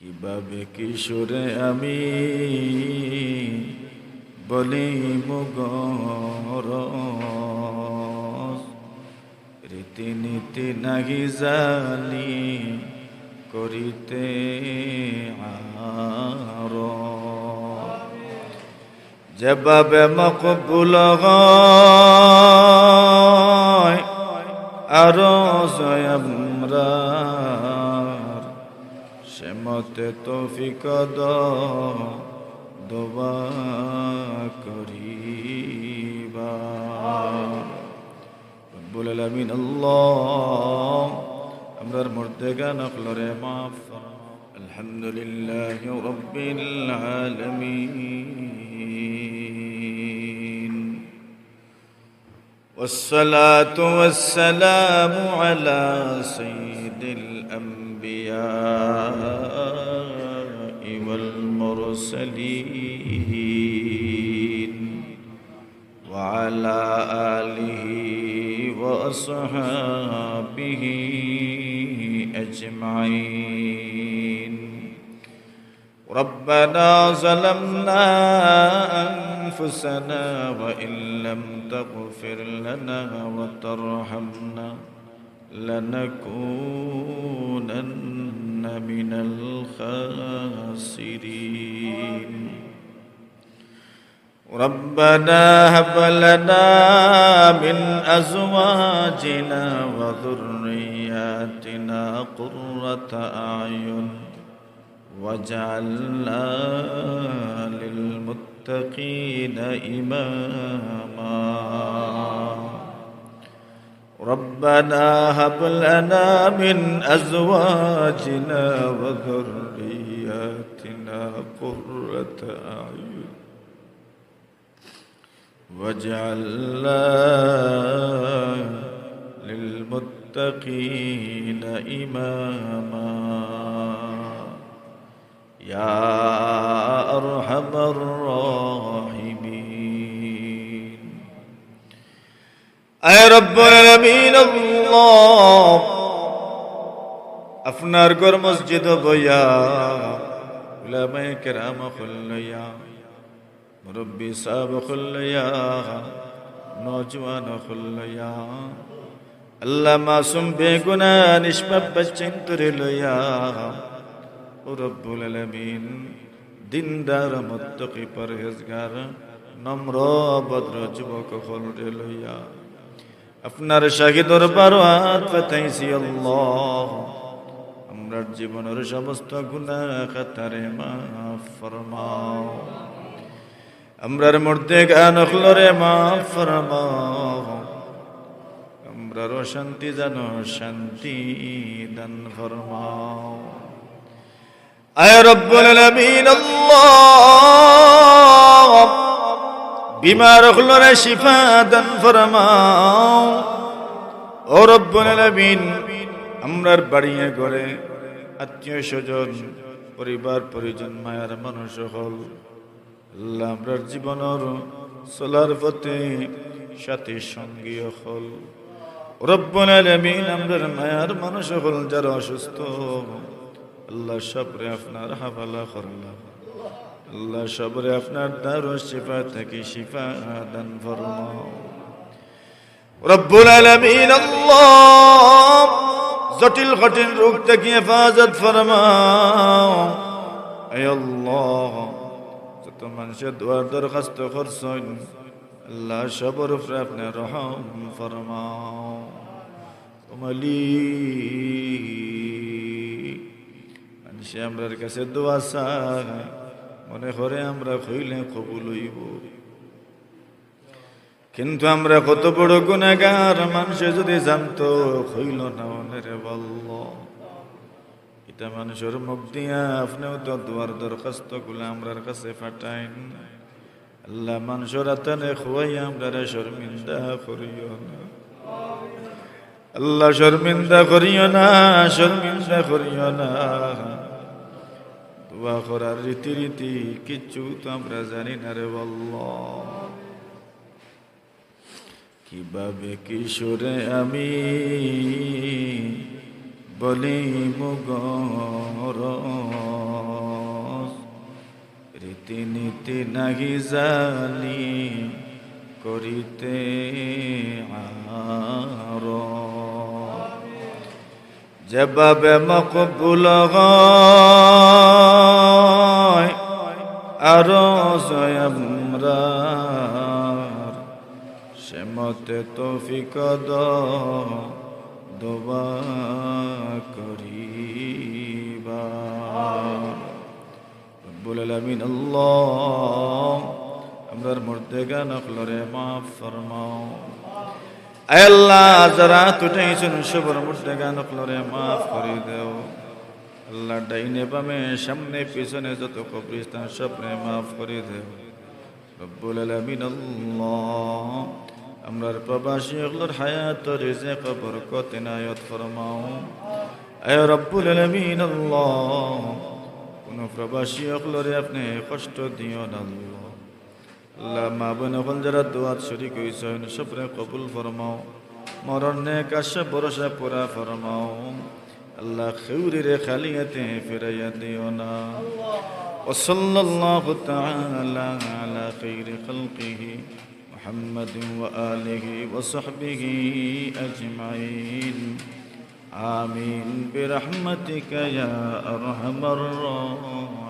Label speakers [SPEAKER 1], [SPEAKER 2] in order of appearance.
[SPEAKER 1] কীভাবে কিশোরে আমি? বলি মুগর রীতিনীতি নাহি জানি করিতে আর যেভাবে মকবুল আরও আমরা। সে মতে তৌফিক দোবা করিবা রব্বুল আলামিন আল্লাহ আমরার মুর্দেগা নকলরে মাফ আলহামদুলিল্লাহ রব্বিল আলামিন والصلاة والسلام على سيد الأنبياء والمرسلين وعلى آله وأصحابه أجمعين. ربنا ظلمنا أنفسنا وإن لم تغفر لنا وترحمنا لنكونن من الخاسرين. ربنا هب لنا من أزواجنا وذرياتنا قرة أعين واجعلنا للمتقين إماما. ربنا هب لنا من أزواجنا وذرياتنا قرة أعين واجعلنا للمتقين إماما. يا أرحم الراحمين. আপনার ঘর মসজিদ বইয়া, উলামায়ে কেরাম খুল্লয়া মুরব্বী সাহেব খুল্লয়া নজওয়ান খুল্লয়া আল্লাহ মাসুম বেগুনা নিষ্পাপ বচ্চেন তুরে লয়া ও রব্বুল আলামিন, দিনদার মুত্তাকি পরহেজগার, নম্র ভদ্র যুবক হলরে লইয়া আপনার শাহী দরবার আমরার জীবনের সমস্ত মাফ ফরমাও। আমরার মধ্যে গান হলরে মাফ ফরমাও। আমরার শান্তি জানো শান্তি দান ফরমাও। আয় রব্বুল আলামিন আল্লাহ। বিমার হলরে শিফা দান ফরমাও। ও রব্বুল আলামিন, আমরার বাড়িয়ে ঘরে আত্মীয় স্বজন, পরিবার, পরিজন, মায়ার মানুষ হল আল্লাহ আমরার জীবনের চলার পথে সাথে সঙ্গী হল রব্বুল আলামিন, আমরার মায়ার মানুষ হল যারা অসুস্থ, আল্লাহ সবরে আপনার হাবালা করলাম। আল্লাহ সবরে আপনার দার শিফা থেকে শিফা দান ফরমাও। রব্বুল আলামিন আল্লাহ জটিল কঠিন রোগ থেকে হেফাজত ফরমাও। আয় আল্লাহ, যত মানুষের দোয়ার দরখাস্ত করছেন, আল্লাহ সবর উপরে আপনি রহম ফরমাও। মালি মানুষে আমরার কাছে দোয়া চায়। মনে করে আমরা কইলে কবুল হইব। কিন্তু আমরা কত বড় গুণাগার মানুষে যদি জানতো, হইল না মনে বলল এটা মানুষের মুখ দিয়া আপনিও তো দোয়ার দরখাস্তগুলো আমরার কাছে ফাটাইন। আল্লাহ মানুষের আতানে খুয়াই আমরা শর্মিন্দা করিও না। আল্লাহ শর্মিন্দা করিও না, শর্মিন্দা করিও না। দোয়া করার রীতি রীতি কিচ্ছু তো আমরা জানি না রে বল্লাহ কীভাবে কিশোরে আমি বলি মুগর তিনি নাহি জানি করিতে আর যেভাবে মকবুল হয় আরও সে মতে তৌফিক দোবা করিবা। আল্লাহ, আমরার মুর্দেগা নকলরে মাফ ফরমাও। আল্লাহ, যারা তুটাইছেন সবর মুর্দেগা নকলরে মাফ করে দেও। আল্লাহ ডাইনে বামে, সামনে, পিছনে যত কবরিস্তান সবরে মাফ করে দেও রব্বুল আলামিন আমরার প্রবাসী ওগুলোর হায়াত রিজে কবর কত নায়ত ফরমাও। আয় রব্বুল আলামিন কোন প্রবাসী ওগুলোরে আপনি কষ্ট দিও না আল্লাহ। মা বোন এখন যারা দোয়াত শরিক হয়েছেন সবরে কবুল ফরমাও। মরণে কাশে ভরসা পুরা ফরমাও। আল্লাহ খেউরি রে খালিয়াতে ফিরাইয়া দিও না وصلى الله تعالى على خير خلقه محمد وآله وصحبه أجمعين آمين برحمتك يا أرحم الراحمين